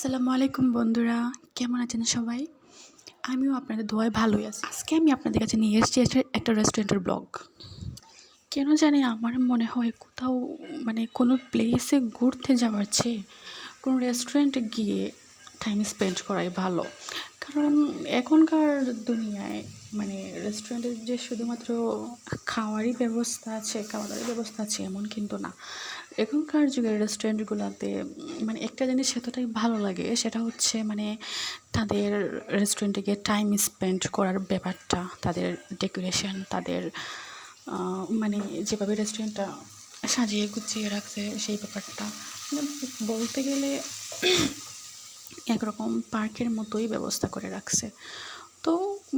আসসালামু আলাইকুম বন্ধুরা, কেমন আছেন সবাই? আমিও আপনাদের দোয়ায় ভালোই আছি। আজকে আমি আপনাদের কাছে নিয়ে এসেছি একটা- রেস্টুরেন্টের ব্লগ কেন জানি আমার মনে হয় কোথাও মানে কোনো প্লেসে ঘুরতে যাওয়ার চেয়ে কোনো রেস্টুরেন্টে গিয়ে টাইম স্পেন্ড করাই ভালো। কারণ এখনকার দুনিয়ায় মানে রেস্টুরেন্টের যে শুধুমাত্র খাওয়ারই ব্যবস্থা আছে খাওয়া দাওয়ার ব্যবস্থা আছে এমন কিন্তু না। এখনকার যুগের রেস্টুরেন্টগুলোতে মানে একটা জিনিস এতটাই ভালো লাগে, সেটা হচ্ছে মানে তাদের রেস্টুরেন্টে গিয়ে টাইম স্পেন্ড করার ব্যাপারটা, তাদের ডেকোরেশন তাদের মানে যেভাবে রেস্টুরেন্টটা সাজিয়ে গুছিয়ে রাখছে সেই ব্যাপারটা। মানে বলতে গেলে একরকম পার্কের মতোই ব্যবস্থা করে রাখছে। তো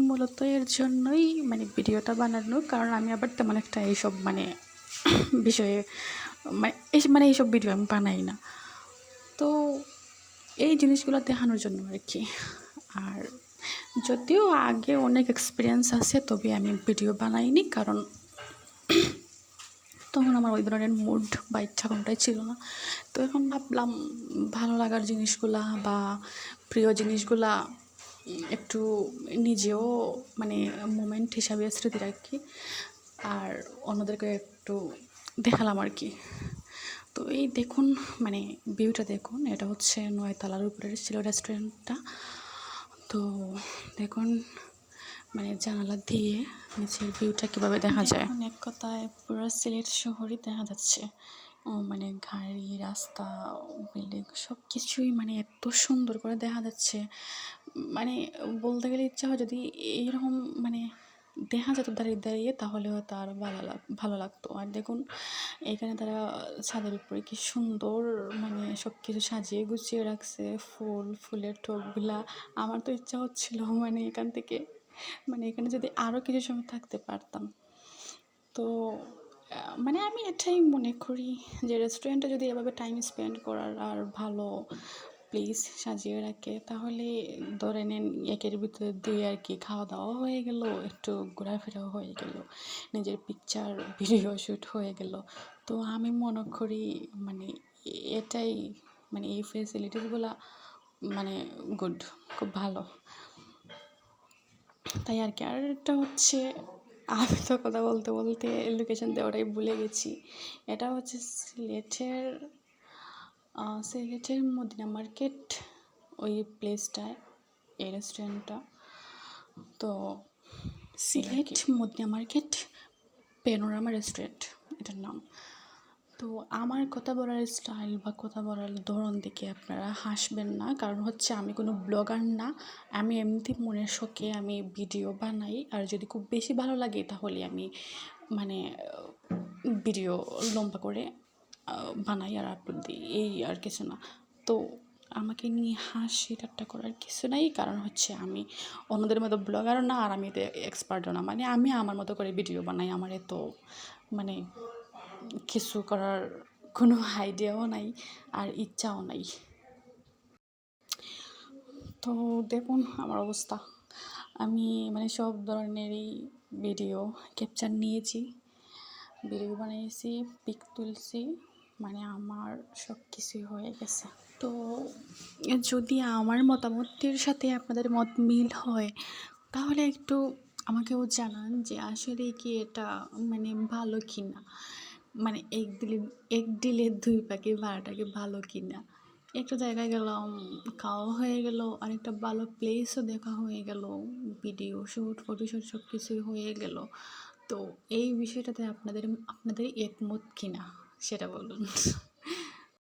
মূলত এর জন্যই মানে ভিডিওটা বানানো, কারণ আমি আবার তেমন একটা এইসব মানে বিষয়ে মানে এই মানে এইসব ভিডিও আমি বানাই না। তো এই জিনিসগুলো দেখানোর জন্য আর কি। আর যদিও আগে অনেক এক্সপিরিয়েন্স আছে, তবে আমি ভিডিও বানাইনি, কারণ তখন আমার ওই ধরনের মুড বা ইচ্ছা কোনোটাই ছিল না। তো এখন ভাবলাম, ভালো লাগার জিনিসগুলা বা প্রিয় জিনিসগুলা একটু নিজেও মানে মোমেন্ট হিসাবে স্মৃতি রাখি আর অন্যদেরকে একটু দেখালাম আর কি। তো এই দেখুন মানে ভিউটা দেখুন, এটা হচ্ছে নয়তলার উপরের ছিল রেস্টুরেন্টটা তো দেখুন মানে জানালা দিয়ে নিচের ভিউটা কীভাবে দেখা যায়? এক কথায় পুরো সিলেট শহরই দেখা যাচ্ছে। ও মানে গাড়ি রাস্তা বিল্ডিং সব কিছুই মানে এত সুন্দর করে দেখা যাচ্ছে। মানে বলতে গেলে ইচ্ছা হয় যদি এইরকম মানে দেখা যেত দাঁড়িয়ে দাঁড়িয়ে তাহলে হয়তো আরও ভালো লাগ ভালো লাগতো। আর দেখুন এখানে তারা ছাদের উপরে কি সুন্দর মানে সব কিছু সাজিয়ে গুছিয়ে রাখছে। ফুল ফুলের টোপগুলা আমার তো ইচ্ছা হচ্ছিল মানে এখান থেকে মানে এখানে যদি আরও কিছু সময় থাকতে পারতাম। তো মানে আমি এটাই মনে করি যে রেস্টুরেন্টে যদি এভাবে টাইম স্পেন্ড করার আর ভালো প্লেস সাজিয়ে রাখে, তাহলে ধরে নেন একের ভিতরে দুই আর কি খাওয়া দাওয়া হয়ে গেল, একটু ঘোরাফেরাও হয়ে গেল, নিজের পিকচার ভিডিও শ্যুট হয়ে গেল। তো আমি মনে করি মানে এটাই মানে এই ফেসিলিটিসগুলো মানে গুড খুব ভালো। তাই আর কি। আর একটা হচ্ছে আমি তো কথা বলতে বলতে লোকেশন দেওয়াটাই ভুলে গেছি। এটা হচ্ছে সিলেটের সিলেটের মদিনা মার্কেট ওই প্লেসটায় এই রেস্টুরেন্টটা তো Sylhet Madina market panorama restaurant এটার নাম। তো আমার কথা বলার স্টাইল বা কথা বলার ধরন দেখে আপনারা হাসবেন না। কারণ হচ্ছে আমি কোনো ব্লগার না। আমি এমনিতেই মনের শখে আমি ভিডিও বানাই। আর যদি খুব বেশি ভালো লাগে তাহলে আমি মানে ভিডিও লম্বা করে বানাই আর আপলোড দিই। এই আর কিছু না। তো আমাকে নিয়ে হাসি ঠাট্টা করার কিছু নাই। কারণ হচ্ছে আমি অন্যদের মতো ব্লগারও না। আর আমি এতে এক্সপার্টও না। মানে আমি আমার মতো করে ভিডিও বানাই। আমার এত মানে কিছু করার কোনো আইডিয়াও নাই আর ইচ্ছাও নাই। তো দেখুন আমার অবস্থা। আমি মানে সব ধরনেরই ভিডিও ক্যাপচার নিয়েছি। ভিডিও বানিয়েছি পিক তুলছি মানে আমার সব কিছুই হয়ে গেছে। তো যদি আমার মতামতের সাথে আপনাদের মত মিল হয়, তাহলে একটু আমাকেও জানান যে আসলে কি এটা মানে ভালো কি না মানে এক দিলে এক দিলে দুই পাখি ভাড়াটাকে ভালো কিনা। একটা জায়গায় গেলাম, খাওয়া হয়ে গেল একটা ভালো প্লেসও দেখা হয়ে গেল ভিডিও শ্যুট ফটোশ্যুট সব কিছুই হয়ে গেল। তো এই বিষয়টাতে আপনাদের আপনাদের একমত কিনা, সেটা বলুন।